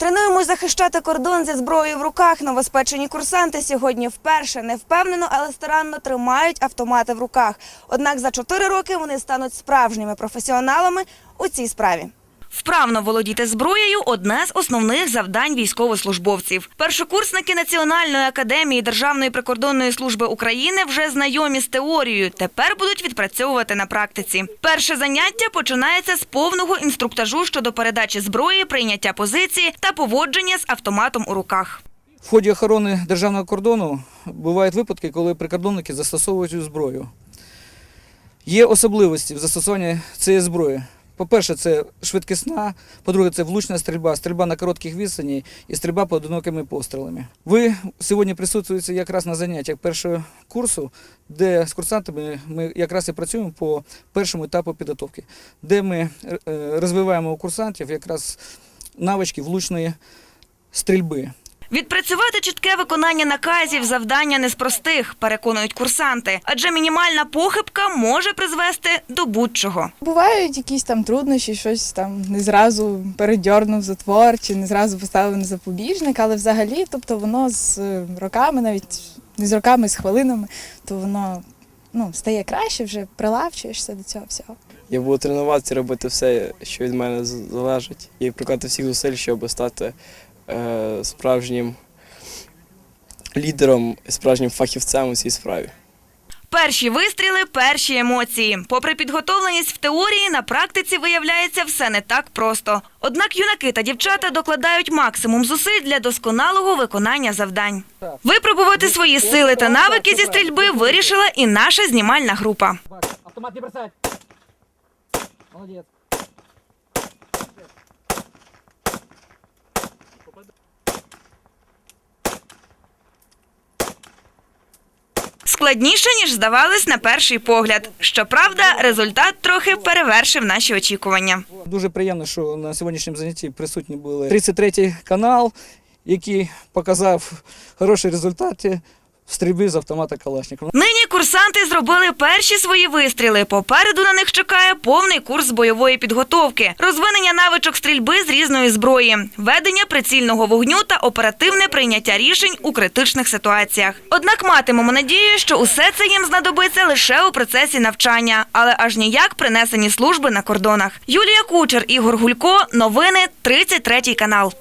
Тренуємось захищати кордон зі зброєю в руках. Новоспечені курсанти сьогодні вперше не впевнено, але старанно тримають автомати в руках. Однак за чотири роки вони стануть справжніми професіоналами у цій справі. Вправно володіти зброєю одне з основних завдань військовослужбовців. Першокурсники Національної академії Державної прикордонної служби України вже знайомі з теорією. Тепер будуть відпрацьовувати на практиці. Перше заняття починається з повного інструктажу щодо передачі зброї, прийняття позиції та поводження з автоматом у руках. В ході охорони державного кордону бувають випадки, коли прикордонники застосовують зброю. Є особливості в застосуванні цієї зброї. По-перше, це швидкісна, по-друге, це влучна стрільба, стрільба на коротких відстані і стрільба поодинокими пострілами. Ви сьогодні присутствуєте якраз на заняттях першого курсу, де з курсантами ми якраз і працюємо по першому етапу підготовки, де ми е, розвиваємо у курсантів якраз навички влучної стрільби. Відпрацювати чітке виконання наказів завдання не з простих, переконують курсанти, адже мінімальна похибка може призвести до будь-чого. Бувають якісь там труднощі, щось там не зразу передьорнув затвор чи не зразу поставив на запобіжник, але взагалі, тобто воно з е, роками, навіть не з роками, з хвилинами, то воно ну, стає краще, вже прилавчуєшся до цього всього. Я буду тренуватися, робити все, що від мене залежить, і прикладати всіх зусиль, щоб стати справжнім лідером, справжнім фахівцем у цій справі. Перші вистріли, перші емоції. Попри підготовленість в теорії, на практиці виявляється все не так просто. Однак юнаки та дівчата докладають максимум зусиль для досконалого виконання завдань. Випробувати свої сили та навики зі стрільби вирішила і наша знімальна група. Автомат не бросать. Молодец. Складніше, ніж здавалось на перший погляд. Щоправда, результат трохи перевершив наші очікування. Дуже приємно, що на сьогоднішньому занятті присутні були 33 канал, який показав хороші результати в стрільбі з автомата Калашникова. Нині курсанти зробили перші свої вистріли. Попереду на них чекає повний курс бойової підготовки, розвинення навичок стрільби з різної зброї, ведення прицільного вогню та оперативне прийняття рішень у критичних ситуаціях. Однак матимемо надію, що усе це їм знадобиться лише у процесі навчання, але аж ніяк принесені служби на кордонах. Юлія Кучер, Ігор Гулько, новини 33 канал.